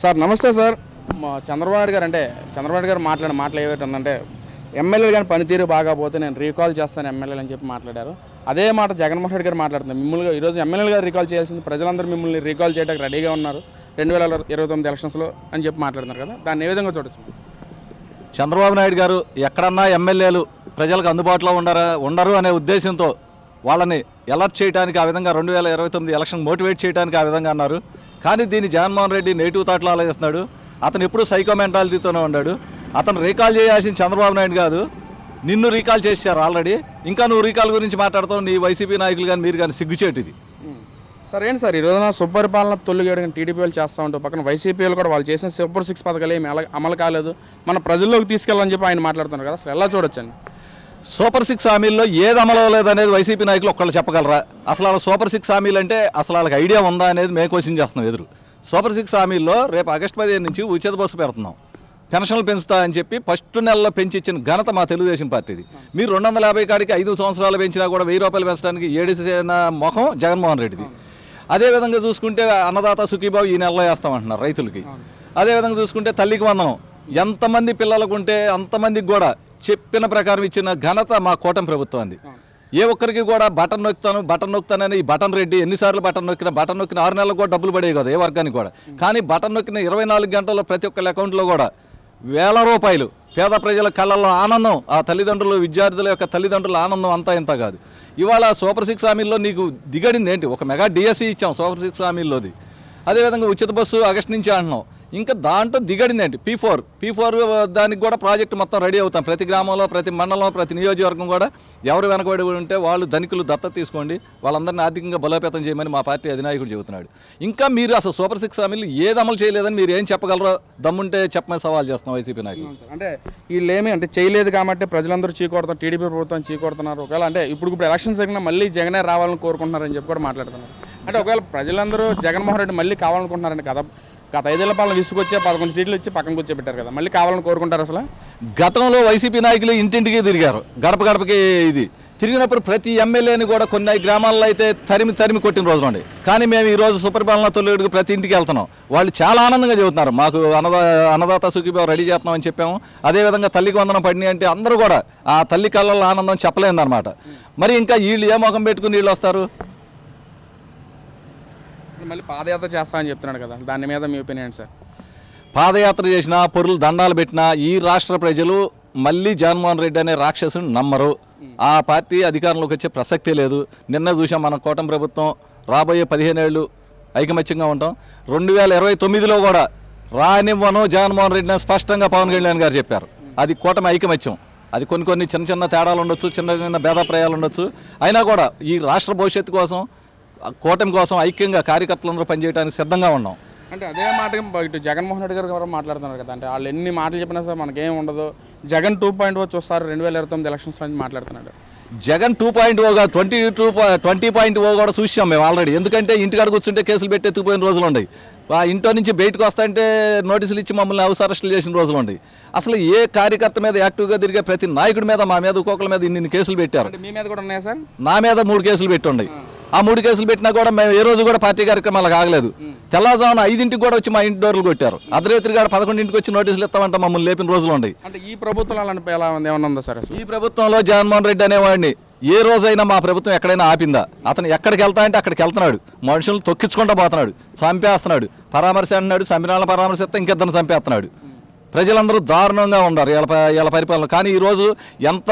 Sir నమస్తే sir. మా చంద్రబాబు నాయుడు గారు అంటే చంద్రబాబు గారు మాట్లాడిన మాటలు ఏమిటంటే ఎమ్మెల్యేలు కానీ పనితీరు బాగా పోతే నేను రీకాల్ చేస్తాను ఎమ్మెల్యేలు అని చెప్పి మాట్లాడారు. అదే మాట జగన్మోహన్ రెడ్డి గారు మాట్లాడుతున్నారు. మిమ్మల్ని ఈరోజు ఎమ్మెల్యేలు గారు రీకాల్ చేయాల్సింది ప్రజలందరూ మిమ్మల్ని రీకాల్ చేయడానికి రెడీగా ఉన్నారు. రెండు వేల ఇరవై తొమ్మిది ఎలక్షన్స్లో అని చెప్పి మాట్లాడుతున్నారు కదా. దాన్ని ఏ విధంగా చూడొచ్చు? చంద్రబాబు నాయుడు గారు ఎక్కడన్నా ఎమ్మెల్యేలు ప్రజలకు అందుబాటులో ఉండరా ఉండరు అనే ఉద్దేశంతో వాళ్ళని అలర్ట్ చేయడానికి ఆ విధంగా రెండు వేల ఇరవై తొమ్మిది ఎలక్షన్ మోటివేట్ చేయడానికి ఆ విధంగా అన్నారు. కానీ దీన్ని జగన్మోహన్ రెడ్డి నెగిటివ్ థాట్లో ఆలోచిస్తున్నాడు. అతను ఎప్పుడు సైకో మెంటాలిటీతోనే ఉన్నాడు. అతను రీకాల్ చేయాల్సిన చంద్రబాబు నాయుడు కాదు. నిన్ను రీకాల్ చేశారు ఆల్రెడీ ఇంకా నువ్వు రీకాల్ గురించి మాట్లాడుతావు. నీ వైసీపీ నాయకులు కానీ మీరు కానీ సిగ్గుచేటిది. సార్ ఏంటి సార్? ఈ రోజున సుపరిపాలన తొలిగేయడం టీడీపీ వాళ్ళు చేస్తూ ఉంటారు పక్కన వైసీపీ వాళ్ళు కూడా వాళ్ళు చేసిన సూపర్ సిక్స్ పథకాలు ఏమి అమలు కాలేదు. మన ప్రజల్లోకి తీసుకెళ్ళాలని చెప్పి ఆయన మాట్లాడుతున్నారు కదా అసలు ఎలా చూడొచ్చండి? సూపర్ సిక్స్ హామీల్లో ఏది అమలు అవ్వలేదనేది వైసీపీ నాయకులు ఒక్కళ్ళు చెప్పగలరా? అసలు వాళ్ళ సూపర్ సిక్స్ హామీలు అంటే అసలు వాళ్ళకి ఐడియా ఉందా అనేది మేము క్వశ్చన్ చేస్తున్నాం ఎదురు. సూపర్ సిక్స్ హామీల్లో రేపు ఆగస్టు పదిహేను నుంచి ఉచిత బస్సు పెడుతున్నాం. పెన్షన్లు పెంచుతా అని చెప్పి ఫస్ట్ నెలలో పెంచి ఇచ్చిన ఘనత మా తెలుగుదేశం పార్టీది. మీరు రెండు వందల యాభై కాడికి ఐదు సంవత్సరాలు పెంచినా కూడా వెయ్యి రూపాయలు పెంచడానికి ఏడిసిన ముఖం జగన్మోహన్ రెడ్డిది. అదేవిధంగా చూసుకుంటే అన్నదాత సుఖీబాబు ఈ నెలలో వేస్తామంటున్నారు రైతులకి. అదేవిధంగా చూసుకుంటే తల్లికి వందనం. ఎంతమంది పిల్లలకు ఉంటే అంతమందికి కూడా చెప్పిన ప్రకారం ఇచ్చిన ఘనత మా కూటమి ప్రభుత్వం అంది. ఏ ఒక్కరికి కూడా బటన్ నొక్కుతాను బటన్ నొక్కుతానని ఈ బటన్ రెడ్డి ఎన్నిసార్లు బటన్ నొక్కినా బటన్ నొక్కిన ఆరు నెలలకు కూడా డబ్బులు పడేవి కదా ఏ వర్గానికి కూడా. కానీ బటన్ నొక్కిన ఇరవై నాలుగు గంటల్లో ప్రతి ఒక్కరి అకౌంట్లో కూడా వేల రూపాయలు పేద ప్రజల కళ్ళల్లో ఆనందం ఆ తల్లిదండ్రులు విద్యార్థుల యొక్క తల్లిదండ్రుల ఆనందం అంతా ఇంత కాదు. ఇవాళ సూపర్ సిక్స్ హామీల్లో నీకు దిగడింది ఏంటి? ఒక మెగా డిఎస్సి ఇచ్చాం సూపర్ సిక్స్ హామీల్లోది. అదేవిధంగా ఉచిత బస్సు ఆగస్టు నుంచి అంటున్నాం. ఇంకా దాంట్లో దిగడిందండి పీ ఫోర్ పీ ఫోర్ దానికి కూడా ప్రాజెక్ట్ మొత్తం రెడీ అవుతాం. ప్రతి గ్రామంలో ప్రతి మండలం ప్రతి నియోజకవర్గం కూడా ఎవరు వెనకబడి ఉంటే వాళ్ళు ధనికులు దత్త తీసుకోండి. వాళ్ళందరినీ ఆర్థికంగా బలోపేతం చేయమని మా పార్టీ అధినాయకుడు చెబుతున్నాడు. ఇంకా మీరు అసలు సూపర్ సిక్స్ హామీలు ఏది అమలు చేయలేదని మీరు ఏం చెప్పగలరో దమ్ముంటే చెప్పమని సవాల్ చేస్తాం వైసీపీ నాయకులు. అంటే వీళ్ళు ఏమి అంటే చేయలేదు కాబట్టి ప్రజలందరూ చీకొడతారు టీడీపీ ప్రభుత్వం చీకొడుతున్నారు. ఒకవేళ అంటే ఇప్పుడు ఇప్పుడు ఎలక్షన్ జరిగిన మళ్ళీ జగనే రావాలని కోరుకుంటున్నారని చెప్పి కూడా మాట్లాడుతున్నారు. అంటే ఒకవేళ ప్రజలందరూ జగన్మోహన్ రెడ్డి మళ్ళీ కావాలనుకుంటున్నారని కదా గత ఐదేళ్ళ పాలన విసుకొచ్చే పదకొండు సీట్లు వచ్చి పక్కన కూర్చోబెట్టారు కదా. మళ్ళీ కావాలని కోరుకుంటారు అసలు? గతంలో వైసీపీ నాయకులు ఇంటింటికి తిరిగారు. గడప గడపకి ఇది. తిరిగినప్పుడు ప్రతి ఎమ్మెల్యేని కూడా కొన్ని గ్రామాల్లో అయితే తరిమి తరిమి కొట్టిన రోజులు అండి. కానీ మేము ఈరోజు సుపరిపాలన తొలిడుకు ప్రతి ఇంటికి వెళ్తున్నాం. వాళ్ళు చాలా ఆనందంగా చెబుతున్నారు. మాకు అన్నదా అన్నదాత సుఖీబాబు రెడీ చేస్తున్నామని చెప్పాము. అదేవిధంగా తల్లికి వందనం పడినాయి అంటే అందరూ కూడా ఆ తల్లి కళ్ళల్లో ఆనందం చెప్పలేదన్నమాట. మరి ఇంకా వీళ్ళు ఏ ముఖం పెట్టుకుని వీళ్ళు వస్తారు? మళ్ళీ పాదయాత్ర చేస్తా అని చెప్తున్నాడు కదా. దాని మీద మీ ఒపీనియన్ సార్? పాదయాత్ర చేసినా పొరులు దండాలు పెట్టినా ఈ రాష్ట్ర ప్రజలు మళ్ళీ జగన్మోహన్ రెడ్డి అనే రాక్షసుని నమ్మరు. ఆ పార్టీ అధికారంలోకి వచ్చే ప్రసక్తే లేదు. నిన్న చూసాం మన కూటమి ప్రభుత్వం రాబోయే పదిహేను ఏళ్ళు ఐకమత్యంగా ఉంటాం. రెండు వేల ఇరవై తొమ్మిదిలో కూడా రానివ్వను జగన్మోహన్ రెడ్డిని స్పష్టంగా పవన్ కళ్యాణ్ గారు చెప్పారు. అది కూటమి ఐకమత్యం. అది కొన్ని కొన్ని చిన్న చిన్న తేడాలు ఉండొచ్చు చిన్న చిన్న భేదాప్రాయాలు ఉండొచ్చు. అయినా కూడా ఈ రాష్ట్ర భవిష్యత్తు కోసం కూటమి కోసం ఐక్యంగా కార్యకర్తలందరూ పనిచేయడానికి సిద్ధంగా ఉన్నాం. అంటే అదే మాట ఇటు జగన్మోహన్ రెడ్డి గారు కూడా మాట్లాడుతున్నారు కదా అంటే వాళ్ళు ఎన్ని మాటలు చెప్పినా సరే మనకేం ఉండదు. జగన్ టూ పాయింట్ వచ్చి వస్తారు రెండు వేల ఇరవై తొమ్మిది ఎలక్షన్స్ అని మాట్లాడుతున్నాడు. Jagan two point ఓగా twenty two twenty point O కూడా చూసాం మేము ఆల్రెడీ ఎందుకంటే ఇంటికాడ కూర్చుంటే కేసులు పెట్టి ఎత్తుకుపోయిన రోజులు ఉన్నాయి. ఆ ఇంట్లో నుంచి బయటకు వస్తాంటే నోటీసులు ఇచ్చి మమ్మల్ని హౌస్ అరెస్టులు చేసిన రోజులు ఉన్నాయి. అసలు ఏ కార్యకర్త మీద యాక్టివ్గా తిరిగే ప్రతి నాయకుడి మీద మా మీద ఒక్కొక్కరి మీద ఇన్ని కేసులు పెట్టారు. మీ మీద కూడా ఉన్నాయా సార్? నా మీద మూడు కేసులు పెట్టి ఉన్నాయి. ఆ మూడు కేసులు పెట్టినా కూడా మేము ఏ రోజు కూడా పార్టీ కార్యక్రమాలకు ఆగలేదు. తెల్లవారుజామున ఐదింటికి కూడా వచ్చి మా ఇంటి డోర్లు కొట్టారు. అర్ధరాత్రి కాడ పదకొండింటికి వచ్చి నోటీసులు ఇస్తామంటే మమ్మల్ని లేపిన రోజులు ఉన్నాయి. అంటే ఈ ప్రభుత్వం అలాంటి ఎలా ఉంది? ఏమన్నా ఉందా సార్ అసలు? ఈ ప్రభుత్వంలో జగన్మోహన్ రెడ్డి అనేవాడిని ఏ రోజైనా మా ప్రభుత్వం ఎక్కడైనా ఆపిందా? అతను ఎక్కడికి వెళ్తా అంటే అక్కడికి వెళ్తున్నాడు. మనుషులను తొక్కించుకుంటూ పోతున్నాడు. చంపేస్తున్నాడు. పరామర్శ అంటున్నాడు చంపినాళ్ళ పరామర్శ ఇస్తే ఇంకిద్దరిని చంపేస్తున్నాడు. ప్రజలందరూ దారుణంగా ఉన్నారు వీళ్ళ పరిపాలన. కానీ ఈరోజు ఎంత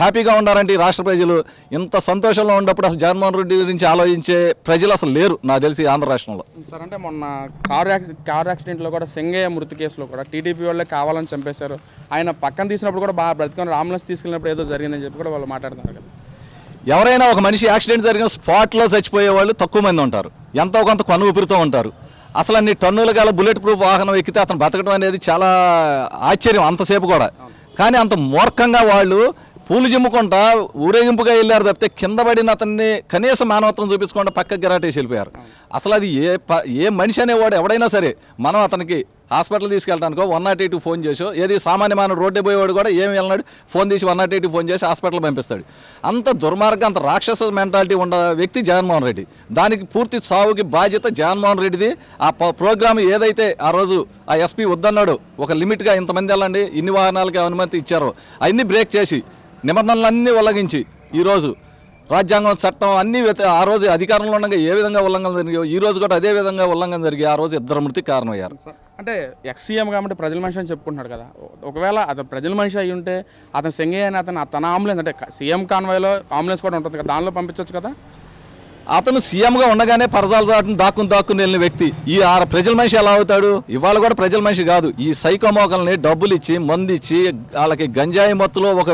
హ్యాపీగా ఉన్నారంటే ఈ రాష్ట్ర ప్రజలు ఇంత సంతోషంలో ఉన్నప్పుడు అసలు జగన్మోహన్ రెడ్డి గురించి ఆలోచించే ప్రజలు అసలు లేరు నాకు తెలిసి ఆంధ్ర రాష్ట్రంలో. సార్ అంటే మొన్న కారు యాక్సి కారు యాక్సిడెంట్లో కూడా సింగయ్య మృతి కేసులో కూడా టీడీపీ వాళ్ళే కావాలని చంపేశారు. ఆయన పక్కన తీసినప్పుడు కూడా బాగా బ్రతికొని అంబులెన్స్ తీసుకెళ్ళినప్పుడు ఏదో జరిగిందని చెప్పి కూడా వాళ్ళు మాట్లాడుతున్నారు కదా. ఎవరైనా ఒక మనిషి యాక్సిడెంట్ జరిగిన స్పాట్లో చచ్చిపోయే వాళ్ళు తక్కువ మంది ఉంటారు. ఎంతో కొంత కను ఊపిరితో ఉంటారు. అసలు అన్ని టన్నులు గల బుల్లెట్ ప్రూఫ్ వాహనం ఎక్కితే అతను బతకడం అనేది చాలా ఆశ్చర్యం అంతసేపు కూడా. కానీ అంత మూర్ఖంగా వాళ్ళు పూలు జిమ్ముకుంటా ఊరేగింపుగా వెళ్ళారు తప్పితే కింద పడిన అతన్ని కనీస మానవత్వం చూపించకుండా పక్కకి గిరాటేసి వెళ్ళిపోయారు. అసలు అది ఏ ఏ మనిషి అనేవాడు ఎవడైనా సరే మనం అతనికి హాస్పిటల్ తీసుకెళ్ళడానికో వన్ నాట్ ఎయిట్ ఫోన్ చేసో ఏది సామాన్య మానవ రోడ్డు పోయేవాడు కూడా ఏమి వెళ్ళినాడు. ఫోన్ తీసి వన్ నాట్ ఎయిట్ ఫోన్ చేసి హాస్పిటల్ పంపిస్తాడు. అంత దుర్మార్గం అంత రాక్షస మెంటాలిటీ ఉన్న వ్యక్తి జగన్మోహన్ రెడ్డి. దానికి పూర్తి సావుకి బాధ్యత జగన్మోహన్ రెడ్డిది. ఆ ప్రోగ్రామ్ ఏదైతే ఆ రోజు ఆ ఎస్పీ వద్దన్నాడు ఒక లిమిట్గా ఇంతమంది వెళ్ళండి ఇన్ని వాహనాలకి అనుమతి ఇచ్చారో అవన్నీ బ్రేక్ చేసి నిబంధనలన్నీ ఉల్లంఘించి ఈరోజు రాజ్యాంగం చట్టం అన్ని ఆ రోజు అధికారంలో ఉండగా ఏ విధంగా ఉల్లంఘన జరిగాయో ఈ రోజు కూడా అదే విధంగా ఉల్లంఘన జరిగి ఆ రోజు ఇద్దరు మృతికి కారణమయ్యారు. అంటే ఎక్స్ సీఎం కాబట్టి ప్రజల మనిషి అని చెప్పుకుంటున్నాడు కదా. ఒకవేళ అతను ప్రజల మనిషి అయి ఉంటే అతను సెంగయ్య అని అతను తన అంబులెన్స్ అంటే సీఎం కాన్వాయ్లో అంబులెన్స్ కూడా ఉంటుంది కదా దానిలో పంపించవచ్చు కదా? అతను సీఎంగా ఉండగానే పరదాల చాటును దాక్కుని దాక్కుని వెళ్ళిన వ్యక్తి. ఈ ఆ ప్రజల మనిషి ఎలా అవుతాడు? ఇవాళ కూడా ప్రజల మనిషి కాదు. ఈ సైకో మోకల్ని డబ్బులు ఇచ్చి మందు ఇచ్చి వాళ్ళకి గంజాయి మత్తులో ఒక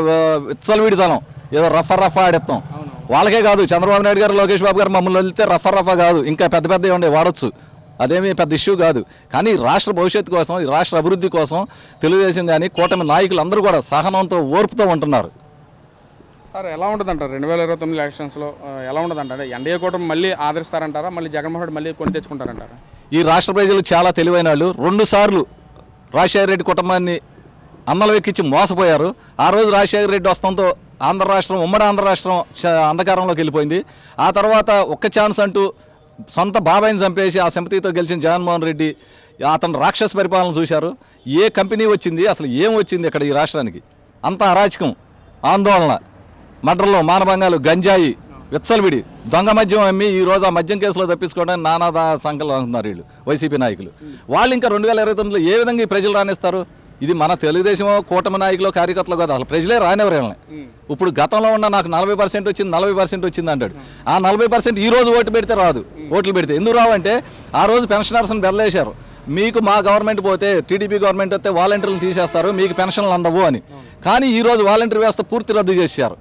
విచ్చలవిడితనం. ఏదో రఫా రఫా ఆడెత్తాం. వాళ్ళకే కాదు. చంద్రబాబు నాయుడు గారు లోకేష్ బాబు గారు మమ్మల్ని వెళ్తే రఫా రఫా కాదు. ఇంకా పెద్ద పెద్ద ఉండే వాడచ్చు. అదేమీ పెద్ద ఇష్యూ కాదు. కానీ రాష్ట్ర భవిష్యత్తు కోసం ఈ రాష్ట్ర అభివృద్ధి కోసం తెలుగుదేశం కానీ కూటమి నాయకులు అందరూ కూడా సహనంతో ఓర్పుతో ఉంటున్నారు. సార్ ఎలా ఉంటుంది అంటారు రెండు వేల ఇరవై తొమ్మిది ఎలక్షన్స్లో ఎలా ఉంటుంది అంటారు ఎన్డీఏ కూటమి మళ్ళీ ఆదరిస్తారంటారా? మళ్ళీ జగన్మోహన్ రెడ్డి మళ్ళీ కొని తెచ్చుకుంటారంటారా? ఈ రాష్ట్ర ప్రజలు చాలా తెలివైన వాళ్ళు. రెండు సార్లు రాజశేఖర రెడ్డి కుటుంబాన్ని అమ్మలు ఎక్కించి మోసపోయారు. ఆ రోజు రాజశేఖర రెడ్డి వస్తంతో ఆంధ్ర రాష్ట్రం ఉమ్మడి ఆంధ్ర రాష్ట్రం అంధకారంలోకి వెళ్ళిపోయింది. ఆ తర్వాత ఒక్క ఛాన్స్ అంటూ సొంత బాబాయిని చంపేసి ఆ సింపతితో గెలిచిన జగన్మోహన్ రెడ్డి అతను రాక్షస పరిపాలన చూశారు. ఏ కంపెనీ వచ్చింది అసలు ఏం వచ్చింది ఇక్కడ ఈ రాష్ట్రానికి? అంత అరాచకం ఆందోళన. మడ్రలు మానభంగాలు గంజాయి విచ్చలవిడి దొంగ మద్యం అమ్మి ఈ రోజు ఆ మద్యం కేసులో తప్పించుకోవడానికి నానా సంకల్పం అంటున్నారు వీళ్ళు వైసీపీ నాయకులు. వాళ్ళు ఇంకా రెండు వేల ఇరవై తొమ్మిదిలో ఏ విధంగా ఈ ప్రజలు రాణిస్తారు? ఇది మన తెలుగుదేశం కూటమి నాయకులు కార్యకర్తలు కాదు. అసలు ప్రజలే రానివ్వరు వీళ్ళని. ఇప్పుడు గతంలో ఉన్న నాకు నలభై పర్సెంట్ వచ్చింది నలభై పర్సెంట్ వచ్చింది అంటాడు. ఆ నలభై పర్సెంట్ ఈ రోజు ఓటు పెడితే రాదు. ఓట్లు పెడితే. ఎందుకు రావంటే ఆ రోజు పెన్షనర్స్ని బెల్లేశారు మీకు మా గవర్నమెంట్ పోతే టీడీపీ గవర్నమెంట్ వస్తే వాలంటీర్లు తీసేస్తారు మీకు పెన్షన్లు అందవు అని. కానీ ఈ రోజు వాలంటీర్ వ్యవస్థ పూర్తి రద్దు చేశారు.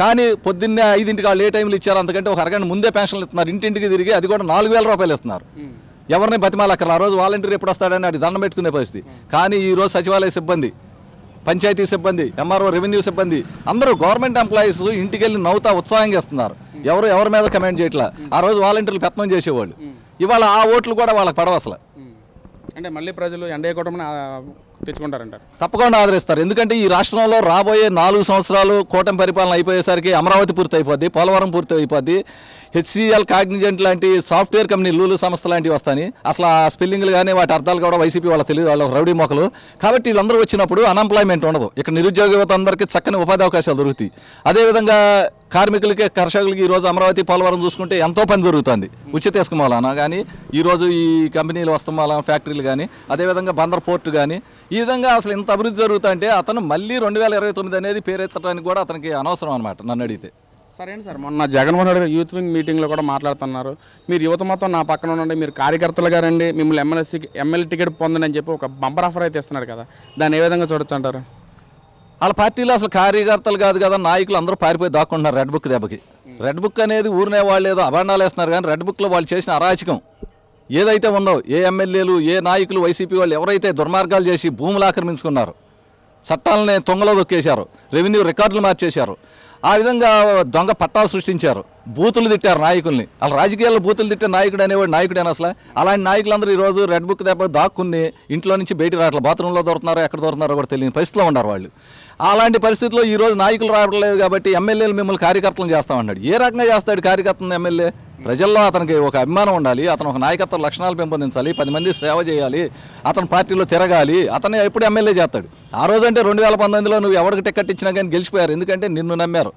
కానీ పొద్దున్నే ఐదింటికి వాళ్ళు ఏ టైంలో ఇచ్చారు? అంతకంటే ఒక అరగంట ముందే పెన్షన్లు ఇస్తున్నారు. ఇంటింటికి తిరిగి అది కూడా నాలుగు వేల రూపాయలు ఇస్తున్నారు. ఎవరిని బతిమాలక్కర్ ఆ రోజు వాలంటీర్ ఎప్పుడు వస్తాడని అది దండం పెట్టుకునే పరిస్థితి. కానీ ఈ రోజు సచివాలయ సిబ్బంది పంచాయతీ సిబ్బంది ఎంఆర్ఓ రెవెన్యూ సిబ్బంది అందరూ గవర్నమెంట్ ఎంప్లాయీస్ ఇంటికి వెళ్ళి నవ్వుతా ఉత్సాహంగా ఇస్తున్నారు ఎవరు ఎవరి మీద కమెంట్ చేయట్లా? ఆ రోజు వాలంటీర్లు పెత్తనం చేసేవాళ్ళు. ఇవాళ ఆ ఓట్లు కూడా వాళ్ళకి పడవ అసలు అంటే మళ్ళీ ప్రజలు ఆ, తెచ్చుకుంటారంటారు. తప్పకుండా ఆదరిస్తారు. ఎందుకంటే ఈ రాష్ట్రంలో రాబోయే నాలుగు సంవత్సరాలు కూటమి పరిపాలన అయిపోయేసరికి అమరావతి పూర్తి అయిపోద్ది పోలవరం పూర్తి అయిపోద్ది హెచ్సిఎల్ కాగ్నిజెంట్ లాంటి సాఫ్ట్వేర్ కంపెనీ లూలు సంస్థ లాంటివి వస్తాయి. అసలు ఆ స్పెల్లింగ్లు కానీ వాటి అర్థాలు కూడా వైసీపీ వాళ్ళ తెలియదు. వాళ్ళ రౌడీ మొక్కలు కాబట్టి వీళ్ళందరూ వచ్చినప్పుడు అన్ఎంప్లాయ్మెంట్ ఉండదు. ఇక్కడ నిరుద్యోగ యువత అందరికీ చక్కని ఉపాధి అవకాశాలు దొరుకుతాయి. అదేవిధంగా కార్మికులకి కర్షకులకి ఈరోజు అమరావతి పోలవరం చూసుకుంటే ఎంతో పని జరుగుతుంది. ఉచిత ఇసుక మూలాన కానీ ఈరోజు ఈ కంపెనీలు వస్తాం మూలాన ఫ్యాక్టరీలు కానీ అదేవిధంగా బందర్ పోర్టు కానీ ఈ విధంగా అసలు ఇంత అభివృద్ధి జరుగుతుంటే అతను మళ్ళీ రెండు వేల ఇరవై తొమ్మిది అనేది పేరెత్తడానికి కూడా అతనికి అనవసరం అనమాట నన్ను అడిగితే. సరే సార్ మొన్న జగన్మోహన్ రెడ్డి యూత్ వింగ్ మీటింగ్లో కూడా మాట్లాడుతున్నారు. మీరు యువత మొత్తం నా పక్కన ఉండండి మీరు కార్యకర్తలుగా రండి మిమ్మల్ని ఎమ్మెల్సీకి ఎమ్మెల్యే టికెట్ పొందండి అని చెప్పి ఒక బంపర్ ఆఫర్ అయితే ఇస్తున్నారు కదా దాన్ని ఏ విధంగా చూడొచ్చు అంటారు? వాళ్ళ పార్టీలో అసలు కార్యకర్తలు కాదు కదా నాయకులు అందరూ పారిపోయి దాక్కుంటున్నారు రెడ్ బుక్ దెబ్బకి. రెడ్ బుక్ అనేది ఊరినే వాళ్ళు ఏదో అభాండాలు వేస్తున్నారు కానీ రెడ్ బుక్లో వాళ్ళు చేసిన అరాచకం. ఏదైతే ఉందో ఏ ఎమ్మెల్యేలు ఏ నాయకులు వైసీపీ వాళ్ళు ఎవరైతే దుర్మార్గాలు చేసి భూములు ఆక్రమించుకున్నారు చట్టాలని తొంగలో దొక్కేశారు రెవెన్యూ రికార్డులు మార్చేశారు ఆ విధంగా దొంగ పట్టాలు సృష్టించారు బూతులు తిట్టారు నాయకుల్ని. అలా రాజకీయాల్లో బూతులు తిట్టే నాయకుడు అనేవాడు నాయకుడేనా అసలు? అలాంటి నాయకులందరూ ఈరోజు రెడ్ బుక్ దెబ్బ దాక్కుని ఇంట్లో నుంచి బయటికి రావట్లేదు బాత్రూంలో దొరుకుతున్నారో ఎక్కడ దొరుకుతున్నారో కూడా తెలియని పరిస్థితిలో ఉన్నారు వాళ్ళు. అలాంటి పరిస్థితిలో ఈ రోజు నాయకులు రావట్లేదు కాబట్టి ఎమ్మెల్యేలు మిమ్మల్ని కార్యకర్తలను చేస్తామన్నాడు. ఏ రకంగా చేస్తాడు కార్యకర్తలను ఎమ్మెల్యే? ప్రజల్లో అతనికి ఒక అభిమానం ఉండాలి అతను ఒక నాయకత్వ లక్షణాలు పెంపొందించాలి పది మంది సేవ చేయాలి అతను పార్టీలో తిరగాలి అతను ఎప్పుడు ఎమ్మెల్యే చేస్తాడు. ఆ రోజు అంటే రెండు వేల పంతొమ్మిదిలో నువ్వు ఎవరికి టికెట్ ఇచ్చినా కానీ గెలిచిపోయారు ఎందుకంటే నిన్ను నమ్మారు.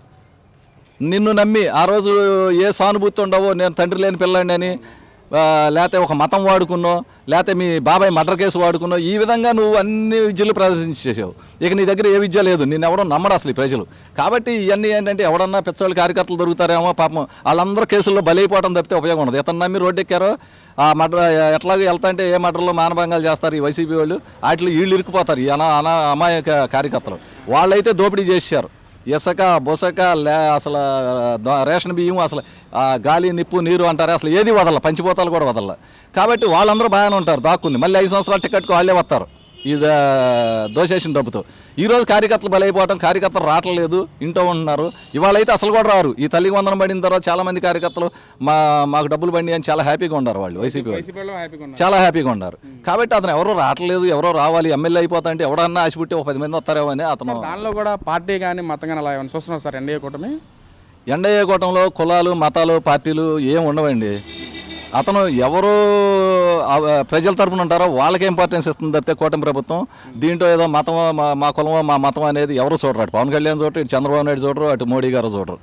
నిన్ను నమ్మి ఆ రోజు ఏ సానుభూతి ఉండవో నేను తండ్రి లేని పిల్లండి అని లేకపోతే ఒక మతం వాడుకున్నో లేకపోతే మీ బాబాయ్ మర్డర్ కేసు వాడుకున్నో ఈ విధంగా నువ్వు అన్ని విద్యలు ప్రదర్శించేసావు ఇక నీ దగ్గర ఏ విద్య లేదు నేను ఎవడో నమ్మడు అసలు ఈ ప్రజలు. కాబట్టి ఇవన్నీ ఏంటంటే ఎవడన్నా పెద్దవాళ్ళు కార్యకర్తలు దొరుకుతారేమో పాపం వాళ్ళందరూ కేసుల్లో బలైపోవడం తప్పితే ఉపయోగం ఉండదు. ఇతను నమ్మి రోడ్డెక్కారో ఆ మర్డర్ ఎట్లాగో వెళ్తా అంటే ఏ మర్డర్లో మానభంగాలు చేస్తారు ఈ వైసీపీ వాళ్ళు వాటిలో వీళ్ళు ఇరుక్కుపోతారు ఈ అనా అనా అమాయక కార్యకర్తలు. వాళ్ళైతే దోపిడీ చేశారు. ఇసుక బుసక లే అసలు రేషన్ బియ్యం అసలు ఆ గాలి నిప్పు నీరు అంటారు అసలు ఏది వదల పంచిపోతాలు కూడా వదల కాబట్టి వాళ్ళందరూ బాగానే ఉంటారు దాక్కుంది మళ్ళీ ఐదు సంవత్సరాలు టికెట్కి వాళ్ళే వస్తారు. ఇది దోసేసిన డబ్బుతో. ఈరోజు కార్యకర్తలు బలైపోవటం కార్యకర్తలు రావట్లేదు ఇంట్లో ఉంటున్నారు. ఇవాళ అయితే అసలు కూడా రారు. ఈ తల్లికి వందనం పడిన తర్వాత చాలా మంది కార్యకర్తలు మా మాకు డబ్బులు బండి అని చాలా హ్యాపీగా ఉన్నారు వాళ్ళు వైసీపీ వాళ్ళు. చాలా హ్యాపీగా ఉన్నారు. కాబట్టి అతను ఎవరో రావట్లేదు ఎవరో రావాలి ఎమ్మెల్యే అయిపోతా అంటే ఎవడన్నా ఆశపుట్టి ఒక పది మంది వస్తారేమో అని అతను దానిలో కూడా పార్టీ కానీ మతం కానీ అలా ఏమైనా చూస్తున్నారు సార్ ఎన్డీఏ కూటమి? ఎన్డీఏ కూటంలో కులాలు మతాలు పార్టీలు ఏం ఉండవండి. అతను ఎవరు ప్రజల తరపున ఉంటారో వాళ్ళకి ఇంపార్టెన్స్ ఇస్తుంది తప్పితే కూటమి ప్రభుత్వం దీంట్లో ఏదో మతం మా- మా కులమో మా మతం అనేది ఎవరు చూడరు. అటు పవన్ కళ్యాణ్ చూడరు ఇటు చంద్రబాబు నాయుడు చూడరు అటు మోడీ గారు చూడరు.